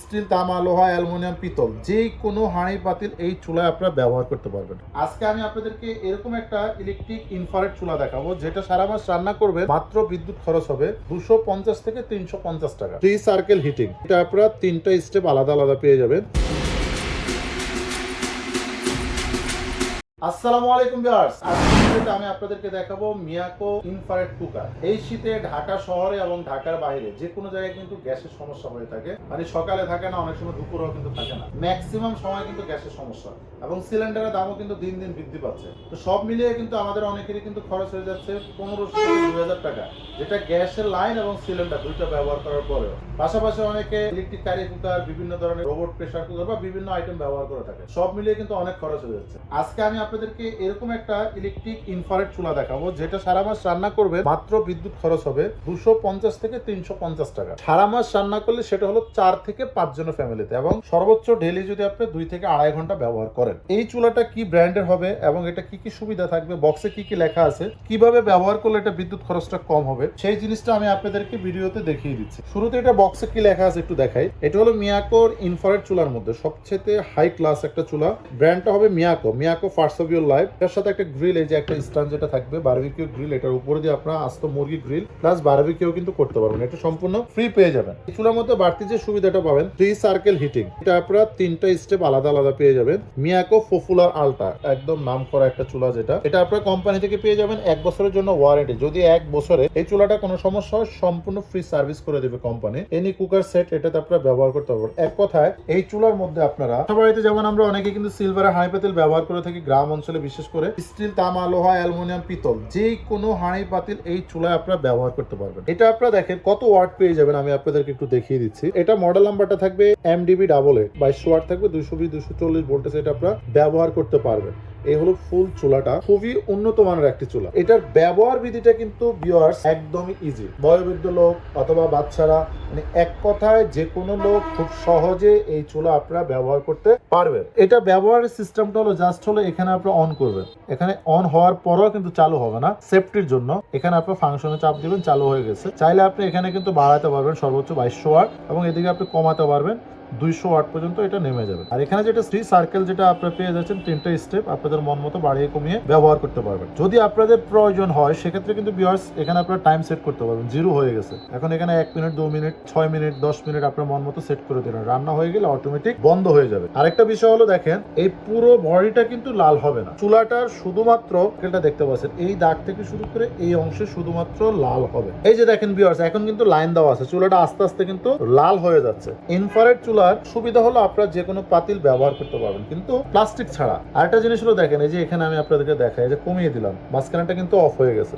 Still, তামা, লোহা, aluminium, পিতল, যে কোনো হাঁড়ি পাতিল এই চুলায় আপনারা ব্যবহার করতে পারবেন। আজকে আমি আপনাদেরকে এরকম একটা ইলেকট্রিক ইনফ্রারেড চুলা দেখাবো, যেটা সারা মাস রান্না করবে মাত্র বিদ্যুৎ খরচ হবে দুশো পঞ্চাশ থেকে তিনশো পঞ্চাশ টাকা। থ্রি সার্কেল হিটিং এটা আপনারা তিনটা স্টেপ আলাদা আলাদা পেয়ে যাবেন। আসসালামু আলাইকুম ভিউয়ার্স। আজকের আমি আপনাদেরকে দেখাবো মিয়াকো ইনফ্রারেড কুকার। এই শীতে ঢাকা শহরে এবং ঢাকার বাইরে যে কোনো জায়গায় কিন্তু গ্যাসের সমস্যা হয়ে থাকে। মানে সকালে থাকে না, অনেক সময় দুপুরেও কিন্তু থাকে না। ম্যাক্সিমাম সময় কিন্তু গ্যাসের সমস্যা। এবং সিলিন্ডারের দামও কিন্তু দিন দিন বৃদ্ধি পাচ্ছে। তো সব মিলিয়ে কিন্তু আমাদের অনেকেরই কিন্তু খরচ হয়ে যাচ্ছে পনেরোশো দুই হাজার টাকা, যেটা গ্যাসের লাইন এবং সিলিন্ডার দুইটা ব্যবহার করার পরেও। পাশাপাশি অনেকে ইলেকট্রিক কারি কুকার বিভিন্ন ধরনের রোবট প্রেসার কুকার বা বিভিন্ন আইটেম ব্যবহার করে থাকে। সব মিলিয়ে কিন্তু অনেক খরচ হয়ে যাচ্ছে। আজকে আমি আপনাদেরকে এরকম একটা ইলেকট্রিক ইনফ্রারেড চুলা দেখাবো, যেটা সারা মাস রান্না করবে, মাত্র বিদ্যুৎ খরচ হবে দুশো পঞ্চাশ থেকে তিনশো পঞ্চাশ টাকা। সারা মাস রান্না করলে সেটা হলো চার থেকে পাঁচ জনের ফ্যামিলিতে এবং সর্বোচ্চ ডেলি যদি আপনি দুই থেকে আড়াই ঘণ্টা ব্যবহার করেন, এই চুলাটা কি ব্র্যান্ডের হবে এবং এটা কি কি সুবিধা থাকবে বক্সে কি কি লেখা আছে, কীভাবে ব্যবহার করলে এটা বিদ্যুৎ খরচটা কম হবে, সেই জিনিসটা আমি আপনাদেরকে ভিডিওতে দেখিয়ে দিচ্ছি। শুরুতে এটা বক্সে কি লেখা আছে একটু দেখাই। এটা হলো মিয়াকোর ইনফ্রারেড চুলার মধ্যে সবচেয়ে হাই ক্লাস একটা চুলা ব্র্যান্ডটা হবে মিয়াকো মিয়াকো ফার্সোবিও লাইভ এর সাথে একটা গ্রিল এই যে একটা স্ট্যান্ড যেটা থাকবে বারবিকিউ গ্রিল এটার উপরে দিয়ে আস্ত মুরগি গ্রিল প্লাস বারবিকিউ কিন্তু করতে পারবেন। এটা সম্পূর্ণ ফ্রি পেয়ে যাবেন। চুলার মধ্যে বাড়তি যে সুবিধাটা পাবেন থ্রি সার্কেল হিটিং এটা তিনটা স্টেপ আলাদা আলাদা পেয়ে যাবেন। মিয়াকো আলটা একদম নাম করা একটা চুলা যেটা। এটা কোম্পানি থেকে পেয়ে যাবেন এক বছরের জন্য ওয়ারেন্টি যদি এক বছরে এই চুলাটা কোনো সমস্যা হয়, সম্পূর্ণ ফ্রি সার্ভিস করে দেবে কোম্পানি এনি কুকার সেট এটাতে আপনারা ব্যবহার করতে পারবেন। এক কথায়, এই চুলার মধ্যে আপনারা, বাড়িতে যেমন আমরা অনেকে কিন্তু সিলভারের হাঁড়ি পাতিল ব্যবহার করে থাকি, গ্রাম অঞ্চলে, বিশেষ করে স্টিল, তামা, লোহা, অ্যালুমিনিয়াম, পিতল, যে কোনো হাঁড়ি পাতিল এই চুলায় আপনারা ব্যবহার করতে পারবেন। এটা আপনারা দেখেন কত ওয়াট পেয়ে যাবেন, আমি আপনাদেরকে একটু দেখিয়ে দিচ্ছি। এটা মডেল নাম্বারটা থাকবে এম ডিবি ডাবল এইট বাইশশো ওয়াট থাকবে দুইশো বিশ দুশো চল্লিশ ভোল্টেজ এটা আপনারা ব্যবহার করতে পারবেন। এই হলো ফুল চুলাটা। খুবই উন্নত মানের একটি চুলা। এটার ব্যবহার বিধিটা কিন্তু বিয়ার্স একদমই ইজি বয়োবৃদ্ধ লোক অথবা বাচ্চারা মানে এক কথায় যে কোনো লোক খুব সহজে এই চুলা আপনারা ব্যবহার করতে পারবেন। এটা ব্যবহারের সিস্টেমটা হলো জাস্ট হলো এখানে আপনারা অন করবেন। এখানে অন হওয়ার পরেও কিন্তু চালু হবে না। সেফটির জন্য এখানে আপনার ফাংশনে চাপ দিবেন, চালু হয়ে গেছে। চাইলে আপনি এখানে কিন্তু বাড়াতে পারবেন সর্বোচ্চ বাইশশো ওয়াট এবং এদিকে আপনি কমাতে পারবেন। দুইশো ওয়াট পর্যন্ত এটা নেমে যাবে। আর এখানে যেটা সার্কেল যেটা আপনারা পেয়ে যাচ্ছেন, তিনটা স্টেপ আপনাদের মন মতো বাড়িয়ে কমিয়ে ব্যবহার করতে পারবেন। যদি আপনাদের প্রয়োজন হয়, সেক্ষেত্রে কিন্তু বিয়ার্স এখানে আপনারা টাইম সেট করতে পারবেন। জিরো হয়ে গেছে। এখন এখানে এক মিনিট দু মিনিট ছয় মিনিট দশ মিনিট আপনার মন মতো সেট করে দিলেন। রান্না হয়ে গেলে অটোমেটিক বন্ধ হয়ে যাবে। আরেকটা বিষয় হলো, দেখেন, এই পুরো বডিটা কিন্তু লাল হবে না। চুলাটার শুধুমাত্র, এটা দেখতে পাচ্ছেন, এই দাগ থেকে শুরু করে এই অংশে শুধুমাত্র লাল হবে। এই যে দেখেন বিয়ার্স এখন কিন্তু লাইন দেওয়া আছে। চুলাটা আস্তে আস্তে কিন্তু লাল হয়ে যাচ্ছে। ইনফ্রারেড চুলার সুবিধা হলো আপনারা যে কোনো পাতিল ব্যবহার করতে পারবেন। কিন্তু প্লাস্টিক ছাড়া। আরেকটা জিনিস হলো দেখেন, এই যে এখানে আমি আপনাদেরকে দেখাই যে কমিয়ে দিলাম, মাঝখানেটা কিন্তু অফ হয়ে গেছে।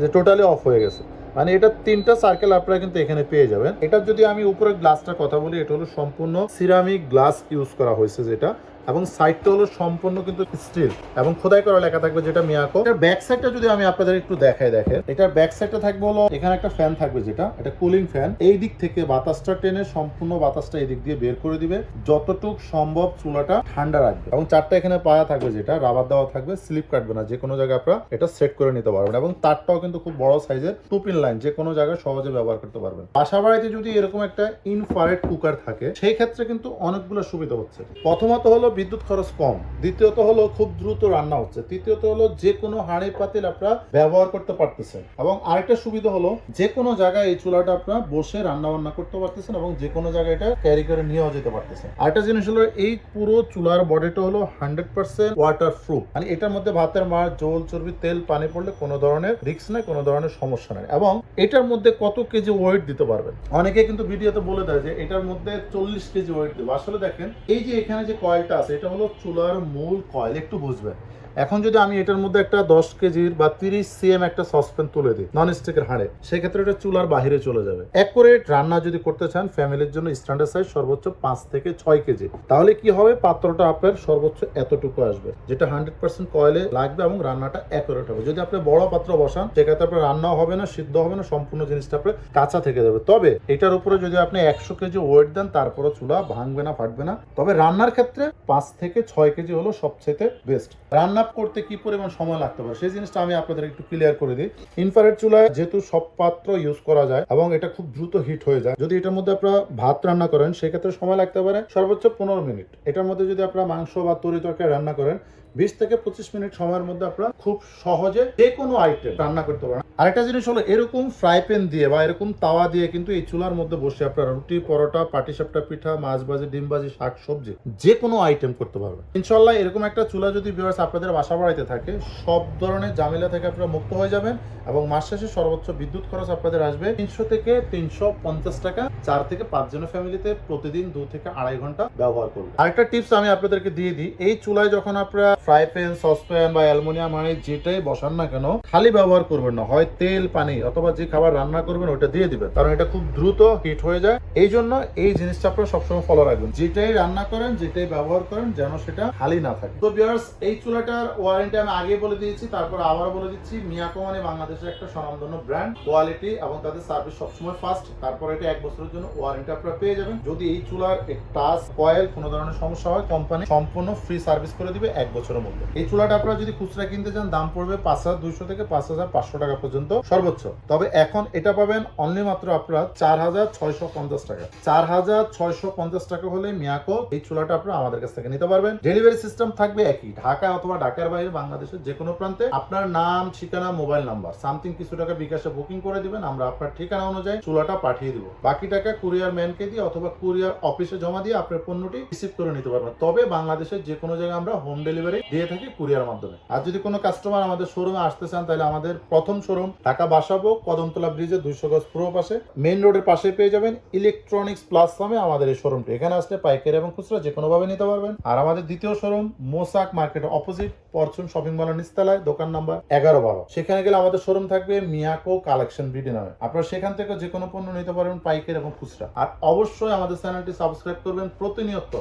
যে টোটালি অফ হয়ে গেছে। মানে এটা তিনটা সার্কেল আপনারা কিন্তু এখানে পেয়ে যাবেন। এটা যদি আমি উপরে গ্লাসটা কথা বলি, এটা হলো সম্পূর্ণ সিরামিক গ্লাস ইউজ করা হয়েছে যেটা। এবং সাইডটা হলো সম্পূর্ণ কিন্তু স্টিল এবং খোদাই করা লেখা থাকবে যেটা মিয়াকো। এটার ব্যাক সাইডটা যদি আমি আপনাদের একটু দেখাই, দেখেন। এটার ব্যাক সাইডটা থাকবে হলো, এখানে একটা ফ্যান থাকবে যেটা, এটা কুলিং ফ্যান এই দিক থেকে বাতাসটা টেনে সম্পূর্ণ বাতাসটা এই দিক দিয়ে বের করে দিবে। যতটুক সম্ভব চুলাটা ঠান্ডা রাখবে। এবং চারটা এখানে পায়া থাকবে যেটা, রাবার দেওয়া থাকবে স্লিপ কাটবে না যে কোনো জায়গায় আপনারা এটা সেট করে নিতে পারবেন। এবং তারটাও কিন্তু খুব বড় সাইজের টু পিন লাইন যে কোনো জায়গায় সহজে ব্যবহার করতে পারবেন। বাসা বাড়িতে যদি এরকম একটা ইনফ্রারেড কুকার থাকে, সেই ক্ষেত্রে কিন্তু অনেকগুলো সুবিধা হচ্ছে। প্রথমত হলো বিদ্যুৎ খরচ কম। দ্বিতীয়ত হলো খুব দ্রুত রান্না হচ্ছে। তৃতীয়ত হলো যে কোনো হাঁড়ি পাতিল আপনারা ব্যবহার করতে পারতেছেন। এবং আরেকটা সুবিধা হলো যে কোনো জায়গায় এই চুলাটা আপনারা বসে রান্না বান্না করতে পারতেছেন এবং যে কোনো জায়গায় এটা ক্যারি করে নিয়েও যেতে পারতেছেন। আরেকটা জিনিস হলো এই পুরো চুলার বডিটা হলো হান্ড্রেড পার্সেন্ট ওয়াটার প্রুফ মানে এটার মধ্যে ভাতের মাছ জল চর্বি, তেল, পানি পড়লে কোনো ধরনের রিস্ক নেই, কোনো ধরনের সমস্যা নেই। এবং এটার মধ্যে কত কেজি ওয়েট দিতে পারবেন? অনেকে কিন্তু ভিডিওতে বলে দেয় যে এটার মধ্যে চল্লিশ কেজি ওয়েট দেবে। আসলে দেখেন, এই যে এখানে যে কয়েলটা আছে এটা হলো চুলার মূল কয়েল একটু বুঝবেন এখন যদি আমি এটার মধ্যে একটা দশ কেজির বা তিরিশ সিএম একটা সসপ্যান তুলে দিই নন স্টিকের হাড়ে, সেক্ষেত্রে এটা চুলার বাহিরে চলে যাবে। করে রান্না যদি করতে চান ফ্যামিলির জন্য স্ট্যান্ডার্ড সাইজ সর্বোচ্চ পাঁচ থেকে ছয় কেজি। তাহলে কি হবে? পাত্রটা আপনার সর্বোচ্চ এতটুকু আসবে, যেটা হান্ড্রেড পার্সেন্ট কয়েলে লাগবে এবং রান্নাটা অ্যাকুরেট হবে। যদি আপনি বড় পাত্র বসান, সেক্ষেত্রে আপনার রান্নাও হবে না, সিদ্ধ হবে না, সম্পূর্ণ জিনিসটা আপনার কাঁচা থেকে যাবে। তবে এটার উপরে যদি আপনি একশো কেজি ওয়েট দেন তারপরে চুলা ভাঙবে না, ফাটবে না। তবে রান্নার ক্ষেত্রে পাঁচ থেকে ছয় কেজি হলো সবচেয়ে বেস্ট রান্না আপ করতে কি পরিমাণ সময় লাগতে পারে? সেই জিনিসটা আমি আপনাদের একটু ক্লিয়ার করে দিই। ইনফ্রারেড চুলায় যেহেতু সব পাত্র ইউজ করা যায় এবং এটা খুব দ্রুত হিট হয়ে যায়, যদি এটার মধ্যে আপনারা ভাত রান্না করেন, সেক্ষেত্রে সময় লাগতে পারে সর্বোচ্চ পনেরো মিনিট। এটার মধ্যে যদি আপনারা মাংস বা তরি তরকারি রান্না করেন বিশ থেকে পঁচিশ মিনিট সময়ের মধ্যে আপনারা খুব সহজে যে কোনো আইটেম রান্না করতে পারেন। আরেকটা জিনিস হলো, এরকম ফ্রাই প্যান দিয়ে বা এরকম তাওয়া দিয়ে কিন্তু এই চুলার মধ্যে বসে আপনারা রুটি, পরোটা পাটিসাপটা পিঠা, মাছ ভাজি, ডিম ভাজি, শাক সবজি যে কোনো আইটেম করতে পারবেন। ইনশাল্লাহ এরকম একটা চুলা যদি বিভার্স আপনাদের বাসা বাড়িতে থাকে, সব ধরনের জামিলা থেকে আপনারা মুক্ত হয়ে যাবেন এবং মাস শেষে সর্বোচ্চ বিদ্যুৎ খরচ আপনাদের আসবে তিনশো থেকে তিনশো পঞ্চাশ টাকা। চার থেকে পাঁচ জনের ফ্যামিলিতে প্রতিদিন দু থেকে আড়াই ঘণ্টা ব্যবহার করবেন। আরেকটা টিপস আমি আপনাদেরকে দিয়ে দিই, এই চুলায় যখন আপনারা ফ্রাই প্যান সসপ্যান বা অ্যালুমিনিয়াম, হাঁড়ি যেটাই বসান না কেন, খালি ব্যবহার করবেন না। হয় তেল, পানি অথবা যে খাবার রান্না করবেন ওটা দিয়ে দিবেন। কারণ এটা খুব দ্রুত হিট হয়ে যায়। এই জন্য এই জিনিসটা আপনারা সবসময় ফলো রাখবেন। যেটাই রান্না করেন, যেটাই ব্যবহার করেন, যেন সেটা খালি না থাকে। তো বিয়ার্স এই চুলাটার ওয়ারেন্টি আমি আগে বলে দিয়েছি, তারপর আবার বলে দিচ্ছি মিয়াকো মানে বাংলাদেশের একটা স্বনামধন্য ব্র্যান্ড কোয়ালিটি এবং তাদের সার্ভিস সবসময় ফাস্ট তারপর এটা এক বছরের জন্য ওয়ারেন্টি আপনারা পেয়ে যাবেন। যদি এই চুলার টাচ কয়েল কোনো ধরনের সমস্যা হয় কোম্পানি সম্পূর্ণ ফ্রি সার্ভিস করে দিবে এক বছরের মধ্যে। এই চুলাটা আপনারা যদি খুচরা কিনতে চান, দাম পড়বে পাঁচ হাজার দুইশো থেকে পাঁচ হাজার পাঁচশো টাকা পর্যন্ত সর্বোচ্চ। তবে এখন এটা পাবেন অনলি মাত্র আপনারা চার হাজার ছয়শো পঞ্চাশ টাকা। চার হাজার ছয়শো পঞ্চাশ টাকা হলে মিয়াকো এই চুলাটা আপনারা আমাদের কাছ থেকে নিতে পারবেন। ডেলিভারি সিস্টেম থাকবে একই, ঢাকা অথবা ঢাকার বাইরে বাংলাদেশের যে কোনো প্রান্তে। আপনার নাম, ঠিকানা মোবাইল নাম্বার সামথিং কিছু টাকা বিকাশে বুকিং করে দিবেন, আমরা আপনার ঠিকানা অনুযায়ী চুলাটা পাঠিয়ে দিব। বাকি টাকা কুরিয়ার ম্যানকে দিয়ে অথবা কুরিয়ার অফিসে জমা দিয়ে আপনার পণ্যটি রিসিভ করে নিতে পারবেন। তবে বাংলাদেশের যে কোনো জায়গায় আমরা হোম ডেলিভারি দিয়ে থাকি কুরিয়ার মাধ্যমে। আর যদি কোনো কাস্টমার আমাদের শোরুমে আসতে চান, তাহলে আমাদের প্রথম শোরুম ঢাকা বাসাবো, কদমতলা ব্রিজের দুইশো গজ পূর্ব পাশে। মেইন রোডের পাশে পেয়ে যাবেন ইলেকট্রনিক্স প্লাস নামে আমাদের এই শোরুমটি এখানে আসলে পাইকারি এবং খুচরা যে কোনো ভাবে নিতে পারবেন। আর আমাদের দ্বিতীয় শোরুম মোসাক মার্কেটের অপোজিট পরচুন শপিং মলের নিস্তালায় দোকান নাম্বার এগারো বারো। সেখানে গেলে আমাদের শোরুম থাকবে মিয়াকো কালেকশন বিডি নামে। আপনারা সেখান থেকে যে কোনো পণ্য নিতে পারবেন পাইকারি এবং খুচরা। আর অবশ্যই আমাদের চ্যানেলটি সাবস্ক্রাইব করবেন প্রতিনিয়ত।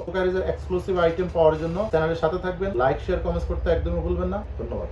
এক্সক্লুসিভ আইটেম পাওয়ার জন্য চ্যানেলের সাথে থাকবেন লাইক শেয়ার কমেন্টস করতে একদমই ভুলবেন না। ধন্যবাদ।